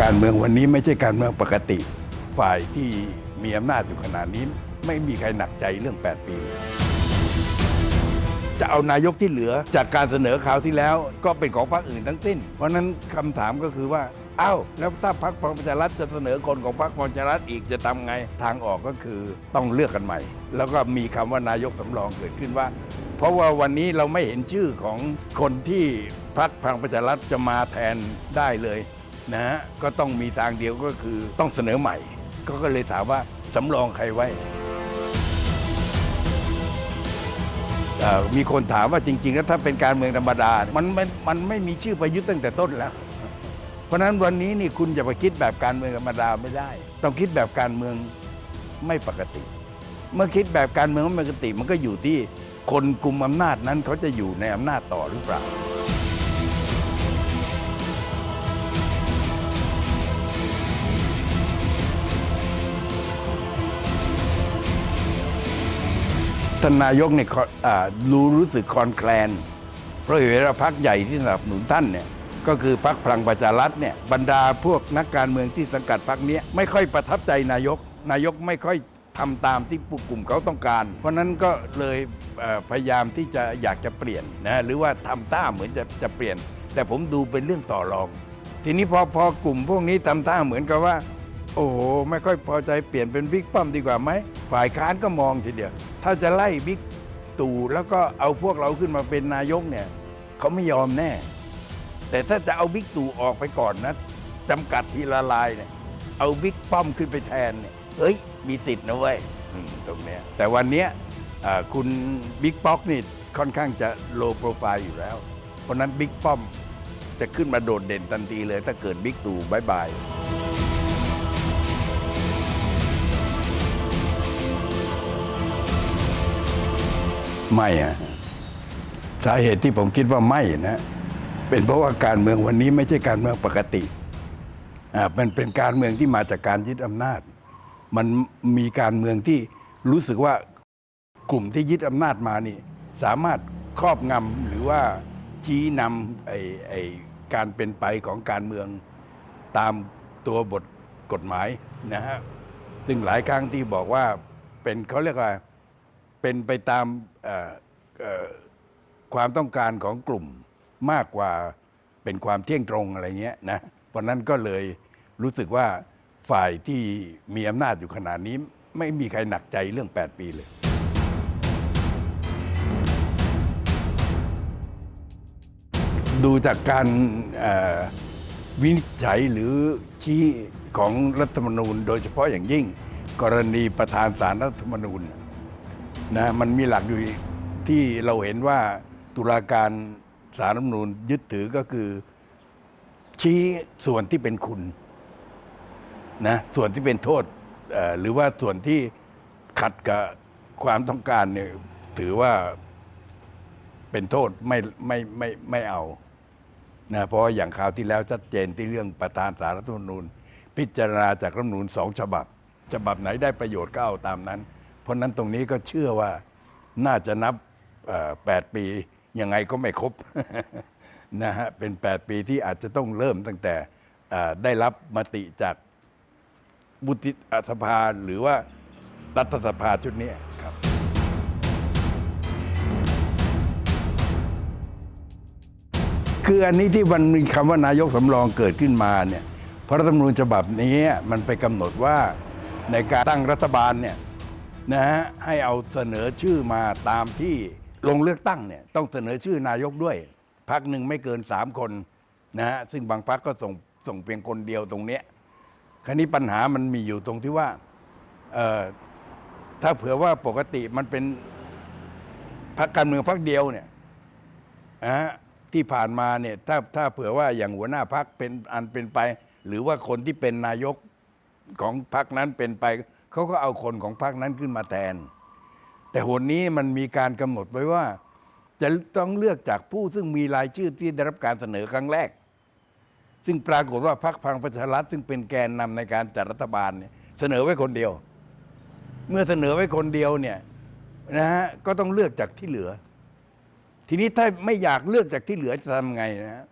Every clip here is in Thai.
การเมืองวันนี้ไม่ใช่การเมืองปกติ ฝ่ายที่มีอำนาจอยู่ขนาดนี้ ไม่มีใครหนักใจเรื่อง 8 ปี จะเอานายกที่เหลือจากการเสนอคราวที่แล้วก็เป็นของพรรคอื่นทั้งสิ้น เพราะนั้นคำถามก็คือว่าเอ้าแล้วถ้าพรรคพลังประชารัฐจะเสนอคนของพรรคพลังประชารัฐอีกจะทำไงทางออกก็คือต้องเลือกกันใหม่ แล้วก็มีคำว่านายกสำรองเกิดขึ้นว่า เพราะว่าวันนี้เราไม่เห็นชื่อของคนที่พรรคพลังประชารัฐจะมาแทนได้เลย นะฮะก็ต้องมีทางเดียวก็คือต้องเสนอใหม่ ก็ก็เลยถามว่าสำรองใครไว้เอ่อมีคนถามว่าจริง ๆ แล้วถ้าเป็นการเมืองธรรมดา มันมันมันไม่มีชื่อประยุทธ์ตั้งแต่ต้นแล้ว เพราะฉะนั้นวันนี้นี่คุณจะไปคิดแบบการเมืองธรรมดาไม่ได้ ต้องคิดแบบการเมืองไม่ปกติ เมื่อคิดแบบการเมืองไม่ปกติ มันก็อยู่ที่คนกลุ่มอำนาจนั้นเขาจะอยู่ในอำนาจต่อหรือเปล่า ท่านนายกเนี่ยรู้รู้สึกคอนแคลน เพราะเห็นว่าพักใหญ่ที่สนับสนุนท่านเนี่ยก็คือพักพลังประชารัฐเนี่ยบรรดาพวกนักการเมืองที่สังกัดพักนี้ยไม่ค่อยประทับใจนายก นายกไม่ค่อยทำตามที่ผู้กลุ่มเขาต้องการ เพราะนั้นก็เลยพยายามที่จะอยากจะเปลี่ยนนะหรือว่าทำท่าเหมือนจะจะเปลี่ยน แต่ผมดูเป็นเรื่องต่อรอง ทีนี้พอพอกลุ่มพวกนี้ทำท่าเหมือนกับว่า โอ้โหไม่ค่อยพอใจเปลี่ยนเป็นบิ๊กป้อมดีกว่าไหมฝ่ายค้านก็มองทีเดียว ถ้าจะไล่บิ๊กตู่แล้วก็เอาพวกเราขึ้นมาเป็นนายกเนี่ยเขาไม่ยอมแน่ แต่ถ้าจะเอาบิ๊กตู่ออกไปก่อนนะจำกัดทีละลายเนี่ยเอาบิ๊กป้อมขึ้นไปแทนเนี่ยเฮ้ย มีสิทธิ์นะเว้ยตรงเนี้ยแต่วันเนี้ยคุณบิ๊กป๊อกนี่ค่อนข้างจะโลโปรไฟล์อยู่แล้ว เพราะฉะนั้นบิ๊กป้อมจะขึ้นมาโดดเด่นทันทีเลยถ้าเกิดบิ๊กตู่บายบาย ไม่อะสาเหตุที่ผมคิดว่าไม่นะเป็นเพราะว่าการเมืองวันนี้ไม่ใช่การเมืองปกติอ่ามันเป็นการเมืองที่มาจากการยึดอำนาจ มันมีการเมืองที่รู้สึกว่ากลุ่มที่ยึดอำนาจมานี่ สามารถครอบงำหรือว่าชี้นำไอ้ไอ้การเป็นไปของการเมืองตามตัวบทกฎหมายนะฮะซึ่งหลายครั้งที่บอกว่าเป็นเขาเรียกว่า เป็นไปตามความต้องการของกลุ่มมากกว่าเป็นความเที่ยงตรงอะไรเงี้ยนะเพราะนั้นก็เลยรู้สึกว่าฝ่ายที่มีอำนาจอยู่ขนาดนี้ ไม่มีใครหนักใจเรื่อง 8 ปีเลย ดูจากการวินิจฉัยหรือชี้ของรัฐธรรมนูญ โดยเฉพาะอย่างยิ่ง กรณีประธานสารรัฐธรรมนูญ นะมันมีหลักอยู่ที่เราเห็นว่าตุลาการสารรัฐมนูญยึดถือก็คือ ชี้ส่วนที่เป็นคุณนะส่วนที่เป็นโทษหรือว่าส่วนที่ขัดกับความต้องการเนี่ยถือว่าเป็นโทษไม่ไม่ไม่ไม่เอานะเพราะอย่างคราวที่แล้วชัดเจนที่เรื่องประธานสารรัฐมนูญ พิจารณาจากรัฐมนูญสองฉบับ ฉบับไหนได้ประโยชน์ก็เอาตามนั้น เพราะนั้นตรงนี้ก็เชื่อว่าน่าจะนับเอ่อ8ปี ยังไงก็ไม่ครบนะฮะเป็น 8 ปีที่อาจจะต้องเริ่มตั้งแต่ได้รับมติจากบุติสภาหรือว่ารัฐสภาชุดนี้ครับคืออันนี้ที่มันมีคำว่านายกสำรองเกิดขึ้นมาเนี่ยพระรัฐธรรมนูญฉบับนี้มันไปกำหนดว่าในการตั้งรัฐบาลเนี่ย นะฮะให้เอาเสนอชื่อมาตามที่ลงเลือกตั้งเนี่ยต้องเสนอชื่อนายกด้วยพักหนึ่งไม่เกินสามคนนะฮะซึ่งบางพักก็ส่งส่งเพียงคนเดียวตรงเนี้ยคราวนี้ปัญหามันมีอยู่ตรงที่ว่าเอ่อถ้าเผื่อว่าปกติมันเป็นพรรคการเมืองพรรคเดียวเนี่ยนะฮะที่ผ่านมาเนี่ยถ้าถ้าเผื่อว่าอย่างหัวหน้าพักเป็นอันเป็นไป หรือว่าคนที่เป็นนายกของพักนั้นเป็นไป เขาก็เอาคนของพักนั้นขึ้นมาแทน แต่หนนี้มันมีการกำหนดไว้ว่า จะต้องเลือกจากผู้ซึ่งมีรายชื่อที่ได้รับการเสนอครั้งแรก ซึ่งปรากฏว่าพรรคพลังประชารัฐซึ่งเป็นแกนนำในการจัดรัฐบาลเนี่ยเสนอไว้คนเดียว เมื่อเสนอไว้คนเดียวเนี่ยนะฮะก็ต้องเลือกจากที่เหลือ ทีนี้ถ้าไม่อยากเลือกจากที่เหลือจะทำไงนะฮะ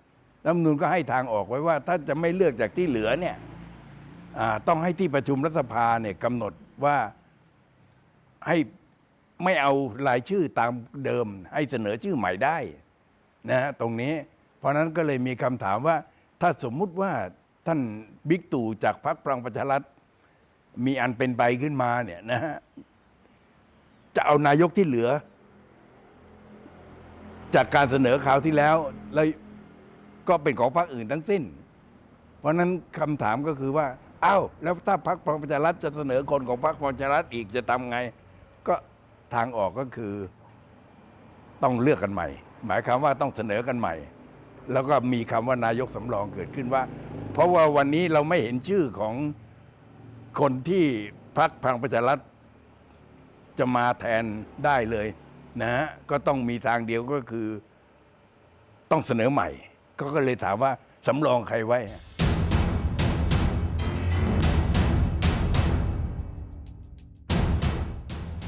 รัฐมนูญก็ให้ทางออกไว้ว่า ถ้าจะไม่เลือกจากที่เหลือเนี่ย ต้องให้ที่ประชุมรัฐสภาเนี่ยกำหนดว่าให้ไม่เอารายชื่อตามเดิม ให้เสนอชื่อใหม่ได้นะฮะตรงนี้ เพราะนั้นก็เลยมีคำถามว่า ถ้าสมมุติว่าท่านบิ๊กตู่จากพรรคพลังประชารัฐมีอันเป็นไปขึ้นมาเนี่ยนะฮะจะเอานายกที่เหลือ จากการเสนอข่าวที่แล้วแล้วก็เป็นของพรรคอื่นทั้งสิ้น เพราะนั้นคำถามก็คือว่า อ้าวแล้วถ้าพรรคพลังประชารัฐจะเสนอคนของพรรคพลังประชารัฐอีกจะทำไง ก็ทางออกก็คือ ต้องเลือกกันใหม่ หมายความว่าต้องเสนอกันใหม่ แล้วก็มีคำว่านายกสำรองเกิดขึ้นว่า เพราะว่าวันนี้เราไม่เห็นชื่อของคนที่พรรคพลังประชารัฐจะมาแทนได้เลยนะฮะก็ต้องมีทางเดียวก็คือ ต้องเสนอใหม่ ก็ก็เลยถามว่าสำรองใครไว้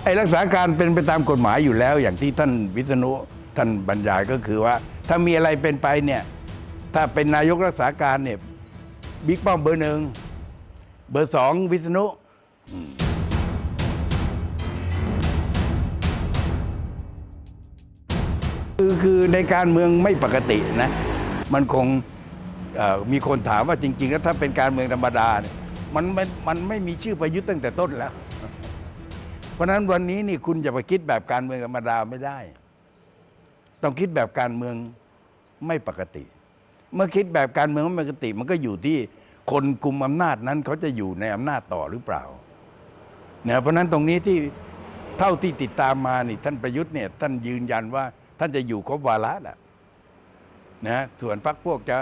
ไอ้รักษาการเป็นไปตามกฎหมายอยู่แล้ว อย่างที่ท่านวิษณุท่านบรรยายก็คือว่า ถ้ามีอะไรเป็นไปเนี่ยถ้าเป็นนายกรักษาการเนี่ยบิ๊กป้อมเบอร์หนึ่งเบอร์สองวิษณุคือคือในการเมืองไม่ปกตินะ มันคงมีคนถามว่าจริง ๆ แล้วถ้าเป็นการเมืองธรรมดาเนี่ยมันมันมันไม่มีชื่อประยุทธ์ตั้งแต่ต้นแล้ว เพราะฉะนั้นวันนี้นี่คุณจะไปคิดแบบการเมืองธรรมดาไม่ได้ ต้องคิดแบบการเมืองไม่ปกติ เมื่อคิดแบบการเมืองไม่ปกติ มันก็อยู่ที่คนกลุ่มอำนาจนั้นเขาจะอยู่ในอำนาจต่อหรือเปล่าเนี่ยเพราะนั้นตรงนี้ที่เท่าที่ติดตามมานี่ท่านประยุทธ์เนี่ยท่านยืนยันว่าท่านจะอยู่ครบวาระแหละนะส่วนพรรคพวกจะ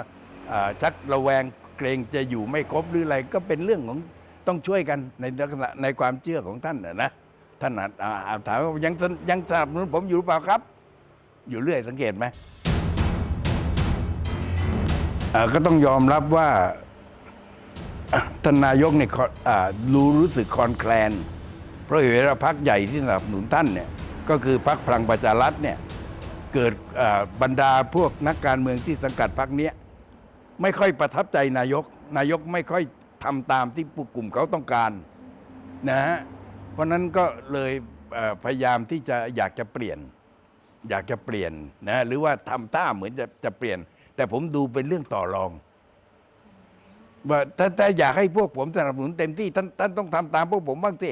ชักระแวงเกรงจะอยู่ไม่ครบหรืออะไรก็เป็นเรื่องของต้องช่วยกันในลักษณะในความเชื่อของท่านนะนะ ท่านอาถามว่ายังยังสนับสนุนผมอยู่หรือเปล่าครับ อยู่เรื่อยสังเกตไหมก็ต้องยอมรับว่าท่านนายกเนี่ยรู้รู้สึกคอนแคลน เพราะเห็นว่าพักใหญ่ที่สนับสนุนท่านเนี่ยก็คือพักพลังประชารัฐเนี่ยเกิดบรรดาพวกนักการเมืองที่สังกัดพักเนี้ยไม่ค่อยประทับใจนายก นายกไม่ค่อยทำตามที่ผู้กลุ่มเขาต้องการนะฮะ เพราะนั้นก็เลยพยายามที่จะอยากจะเปลี่ยน อยากจะเปลี่ยนนะหรือว่าทำท่าเหมือนจะจะเปลี่ยน แต่ผมดูเป็นเรื่องต่อรองว่าถ้าถ้าอยากให้พวกผมสนับสนุนเต็มที่ท่านท่านต้องทำตามพวกผมบ้างสิ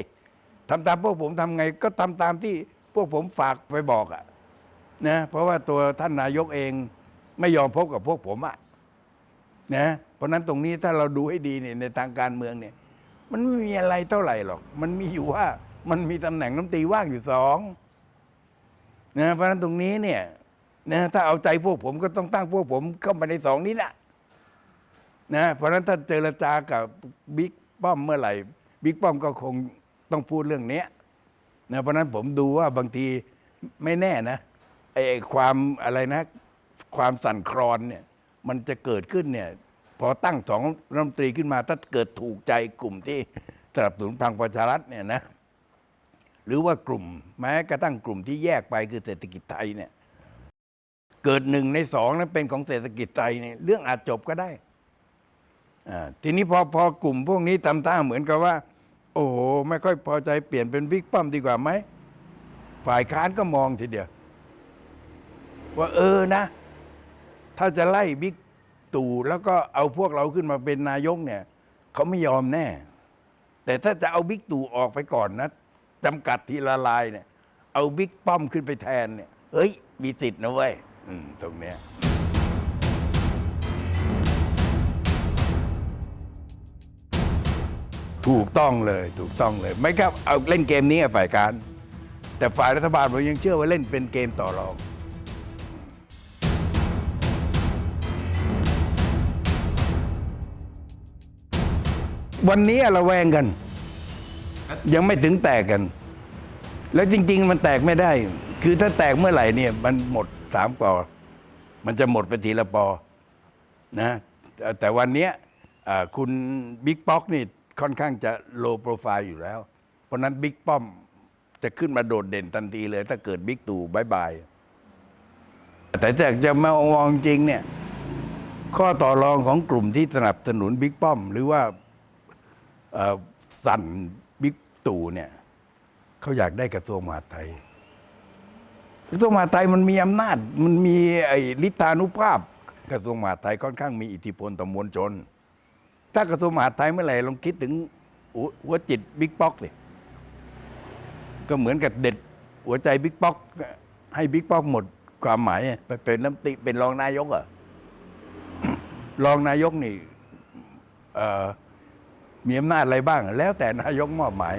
ทำตามพวกผมทำไง ก็ทำตามที่พวกผมฝากไปบอกอะนะเพราะว่าตัวท่านนายกเองไม่ยอมพบกับพวกผมอะนะเพราะนั้นตรงนี้ถ้าเราดูให้ดีเนี่ยในทางการเมืองเนี่ย มันไม่มีอะไรเท่าไหร่หรอก มันมีอยู่ว่ามันมีตำแหน่งน้ำตีว่างอยู่สองนะเพราะนั้นตรงนี้เนี่ยนะถ้าเอาใจพวกผมก็ต้องตั้งพวกผมเข้ามาในสองนี้แหละนะเพราะนั้นถ้าเจรจากับบิ๊กป้อมเมื่อไหร่บิ๊กป้อมก็คงต้องพูดเรื่องเนี้ยนะเพราะนั้นผมดูว่าบางทีไม่แน่นะไอ้ความอะไรนะ ความสั่นคลอนเนี่ย มันจะเกิดขึ้นเนี่ย พอตั้งสองรัฐมนตรีขึ้นมา ถ้าเกิดถูกใจกลุ่มที่สนับสนุนพลังประชารัฐเนี่ยนะหรือว่ากลุ่ม แม้กระทั่งกลุ่มที่แยกไปคือเศรษฐกิจไทยเนี่ยเกิดหนึ่งในสองนั้นเป็นของเศรษฐกิจไทยเนี่ยเรื่องอาจจบก็ได้ทีนี้พอพอกลุ่มพวกนี้ทำท่าเหมือนกับว่า โอ้โหไม่ค่อยพอใจเปลี่ยนเป็นบิ๊กป้อมดีกว่าไหมฝ่ายค้านก็มองทีเดียว ว่าเออนะ ถ้าจะไล่บิ๊ก ตู่แล้วก็เอาพวกเราขึ้นมาเป็นนายกเนี่ยเขาไม่ยอมแน่ แต่ถ้าจะเอาบิ๊กตู่ออกไปก่อนนะจำกัดทีละลายเนี่ย เอาบิ๊กป้อมขึ้นไปแทนเนี่ยเฮ้ย มีสิทธิ์นะเว้ยตรงเนี้ยถูกต้องเลยถูกต้องเลย ไม่ครับเอาเล่นเกมนี้อะฝ่ายการ แต่ฝ่ายรัฐบาลผมยังเชื่อว่าเล่นเป็นเกมต่อรอง วันนี้เราแวงกัน ยังไม่ถึงแตกกัน แล้วจริง ๆ มันแตกไม่ได้ คือถ้าแตกเมื่อไหร่เนี่ย มันหมดสามปอมันจะหมดไปทีละปอนะแต่วันนี้คุณบิ๊กป๊อกนี่ค่อนข้างจะโลโปรไฟล์อยู่แล้ว เพราะนั้นบิ๊กป้อมจะขึ้นมาโดดเด่นทันทีเลย ถ้าเกิดบิ๊กตู่บายบาย แต่ถ้าจะมามองจริงเนี่ย ข้อต่อรองของกลุ่มที่สนับสนุนบิ๊กป้อม หรือว่า สั่นบิ๊กตู่เนี่ยเขาอยากได้กระทรวงมหาดไทยกระทรวงมหาดไทยมันมีอำนาจ มันมีไอ้ลิธานุภาพ กระทรวงมหาดไทยค่อนข้างมีอิทธิพลต่อมวลชน ถ้ากระทรวงมหาดไทยเมื่อไหร่ลองคิดถึงหัวจิตบิ๊กป๊อกสิก็เหมือนกับเด็ดหัวใจบิ๊กป๊อก ให้บิ๊กป๊อกหมดความหมายไปเป็นน้ำติเป็นรองนายกเหรอะรองนายกนี่เอ่อ มีอำนาจอะไรบ้าง แล้วแต่นายกมอบหมาย